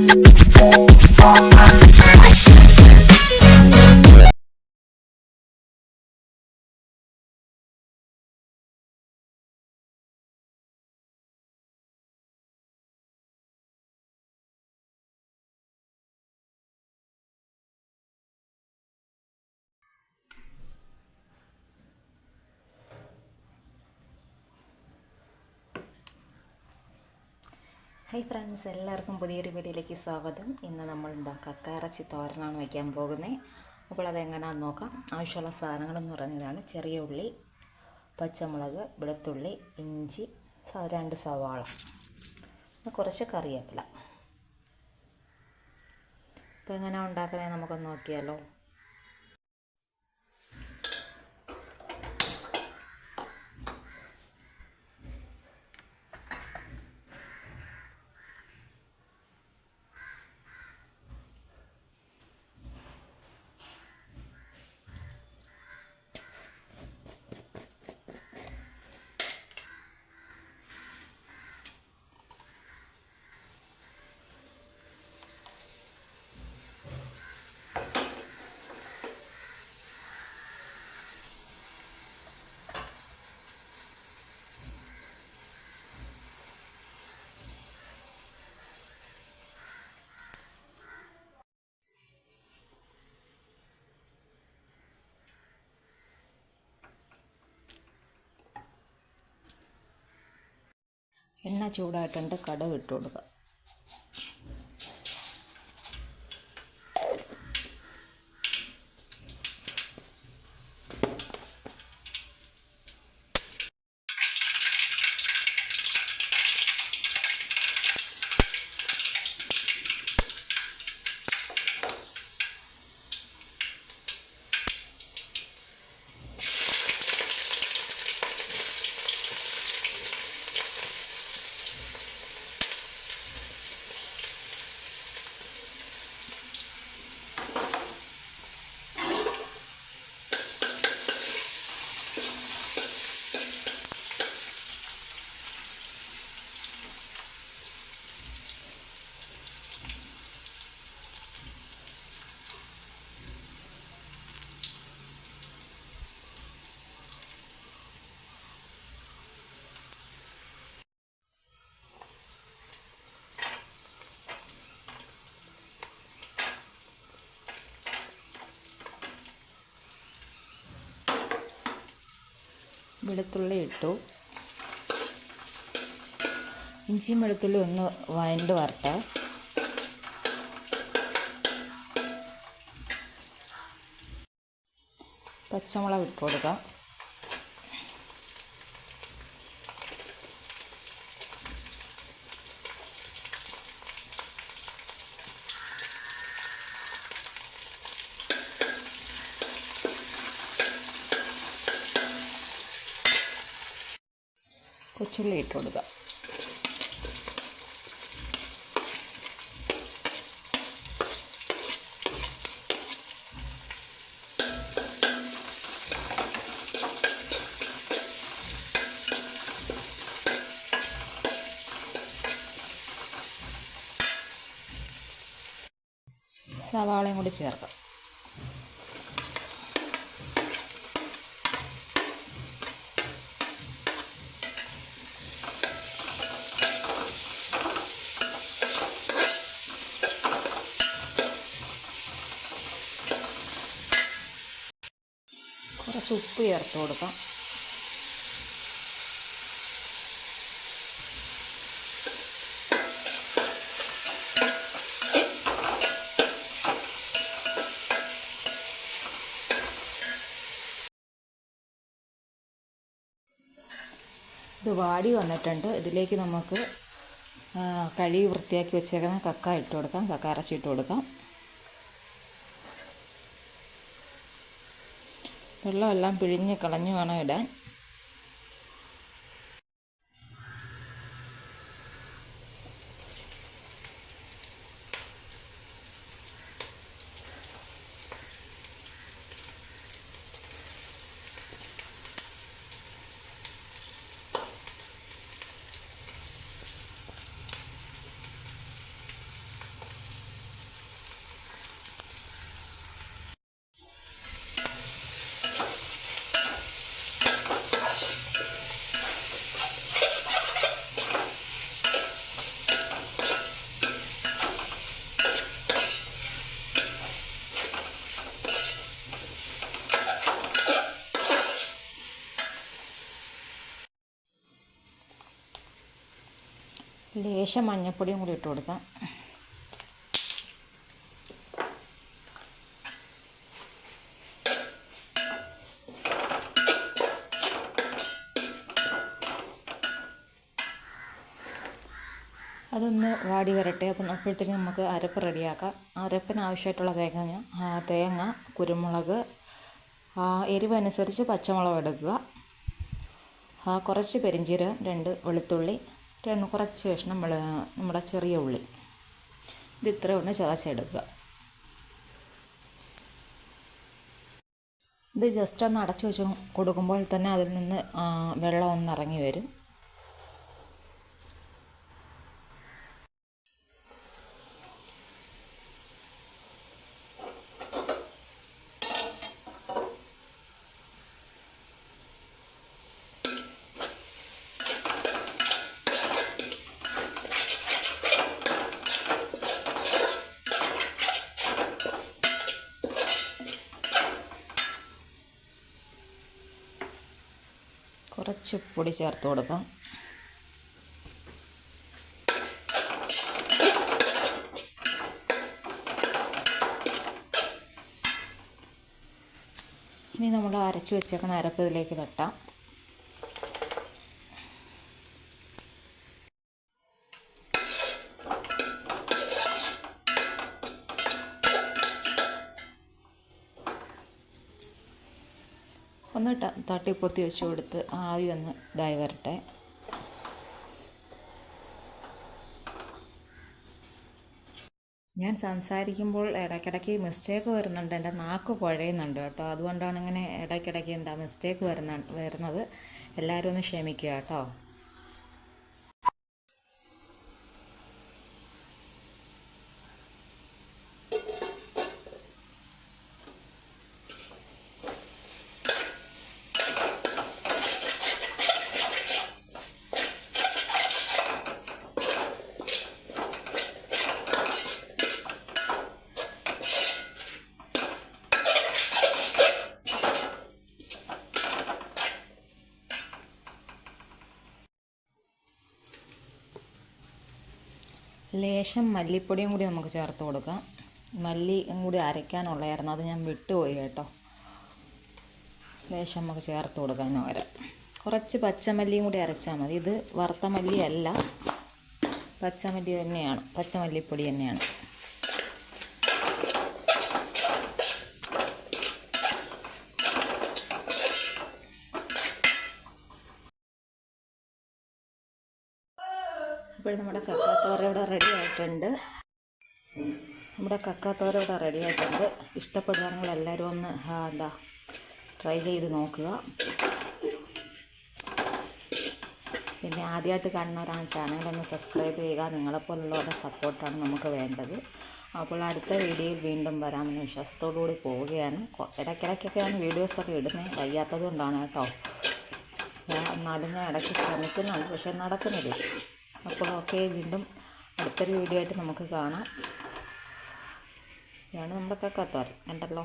Oh, my God. Hi friends എല്ലാവർക്കും പുതിയൊരു വീഡിയോയിലേക്ക് സ്വാഗതം. ഇന്ന് നമ്മൾ എന്താ കക്കയിറച്ചി തോരനാണ് വയ്ക്കാൻ പോകുന്നത് അപ്പോൾ അതെങ്ങനെയാണെന്ന് നോക്കാം. ആവശ്യമുള്ള സാധനങ്ങളെന്ന് പറയുന്നതാണ്. ചെറിയ ഉള്ളി പച്ചമുളക് വെളുത്തുള്ളി ഇഞ്ചി രണ്ട് സവാള. കുറച്ച് കറിവേപ്പില. അപ്പോൾ എങ്ങനെയാണ് ഉണ്ടാക്കുന്നത് നമുക്കൊന്ന് നോക്കിയാലോ. എണ്ണ ചൂടായിട്ടുണ്ട് കടുക് ഇട്ട് കൊടുക്കുക. വെളുത്തുള്ളി ഇട്ടു. ഇഞ്ചിയും വെളുത്തുള്ളി ഒന്ന് വഴണ്ട് വരട്ടെ. പച്ചമുളക് ഇട്ട് കൊടുക്കാം. കൊച്ചുള്ളി ഇട്ട് കൊടുക്കുക. സവാളയും കൂടി ചേർക്കാം. കുറച്ച് ഉപ്പ് ചേർത്ത് കൊടുക്കാം. ഇത് വാടി വന്നിട്ടുണ്ട്. ഇതിലേക്ക് നമുക്ക് കഴി വൃത്തിയാക്കി വെച്ചേക്കുന്ന കക്ക ഇട്ട് കൊടുക്കാം. കക്ക അരച്ചിട്ട് കൊടുക്കാം. വെള്ളമെല്ലാം പിഴിഞ്ഞ് കളഞ്ഞു വേണം ഇടാൻ. ലേശം മഞ്ഞൾപ്പൊടിയും കൂടി ഇട്ട് കൊടുക്കാം. അതൊന്ന് വാടി വരട്ടെ. അപ്പം അപ്പോഴത്തേക്ക് നമുക്ക് അരപ്പ് റെഡിയാക്കാം. അരപ്പിന് ആവശ്യമായിട്ടുള്ള തേങ്ങ തേങ്ങ കുരുമുളക് എരിവനുസരിച്ച് പച്ചമുളക് എടുക്കുക. കുറച്ച് പെരിഞ്ചീരകം രണ്ട് വെളുത്തുള്ളി രണ്ട് കുറച്ച് കഷ്ണം നമ്മൾ നമ്മുടെ ചെറിയ ഉള്ളി. ഇത് ഇത്ര ഒന്ന് ചതച്ചെടുക്കുക. ഇത് ജസ്റ്റ് ഒന്ന് അടച്ചു വെച്ച് കൊടുക്കുമ്പോൾ തന്നെ അതിൽ നിന്ന് വെള്ളം ഒന്ന് ഇറങ്ങി വരും. കുറച്ച് പൊടി ചേർത്ത് കൊടുക്കാം. ഇനി നമ്മൾ അരച്ച് വെച്ചേക്കുന്ന അരപ്പ് ഇതിലേക്ക് തട്ടാം. തട്ടിപ്പൊത്തി വെച്ച് കൊടുത്ത് ആവി ഒന്ന് ഇതായി വരട്ടെ. ഞാൻ സംസാരിക്കുമ്പോൾ ഇടയ്ക്കിടയ്ക്ക് മിസ്റ്റേക്ക് വരുന്നുണ്ട്. എന്റെ നാക്ക് കുഴയുന്നുണ്ട് കേട്ടോ. അതുകൊണ്ടാണ് ഇങ്ങനെ ഇടയ്ക്കിടയ്ക്ക് എന്താ മിസ്റ്റേക്ക് വരുന്ന വരുന്നത്. എല്ലാവരും ഒന്ന് ക്ഷമിക്കുക കേട്ടോ. ലേശം മല്ലിപ്പൊടിയും കൂടി നമുക്ക് ചേർത്ത് കൊടുക്കാം. മല്ലിയും കൂടി അരയ്ക്കാനുള്ളതായിരുന്നു അത് ഞാൻ വിട്ടുപോയി കേട്ടോ. ലേശം നമുക്ക് ചേർത്ത് കൊടുക്കാൻ പകരം. കുറച്ച് പച്ചമല്ലിയും കൂടി അരച്ചാൽ മതി. ഇത് വറുത്ത മല്ലിയല്ല. പച്ചമല്ലി തന്നെയാണ്. പച്ചമല്ലിപ്പൊടി തന്നെയാണ്. അപ്പോൾ നമ്മുടെ കക്കാത്തോര ഇവിടെ റെഡി ആയിട്ടുണ്ട്. നമ്മുടെ കക്കാത്തോര ഇവിടെ റെഡി ആയിട്ടുണ്ട്. ഇഷ്ടപ്പെടുകയാണെങ്കിൽ എല്ലാവരും ഒന്ന് എന്താ ട്രൈ ചെയ്ത് നോക്കുക. പിന്നെ ആദ്യമായിട്ട് കാണുന്നവരാണ് ചാനലൊന്ന് സബ്സ്ക്രൈബ് ചെയ്യുക. നിങ്ങളെപ്പോലുള്ളവരുടെ സപ്പോർട്ടാണ് നമുക്ക് വേണ്ടത്. അപ്പോൾ അടുത്ത വീഡിയോയിൽ വീണ്ടും വരാമെന്ന് വിശ്വാസത്തോടു കൂടി പോവുകയാണ് ഇടയ്ക്കിടയ്ക്കൊക്കെയാണ് വീഡിയോസൊക്കെ ഇടുന്നത് വയ്യാത്തത് കൊണ്ടാണ് കേട്ടോ. എന്നാലും ഞാൻ ഇടയ്ക്ക് ശ്രമിക്കുന്നുണ്ട് പക്ഷെ നടക്കുന്നില്ല. അപ്പോൾ ഓക്കെ വീണ്ടും അടുത്തൊരു വീഡിയോ ആയിട്ട് നമുക്ക് കാണാം. ഇതാണ് നമ്മുടെ കക്കാത്തോരൻ കണ്ടല്ലോ?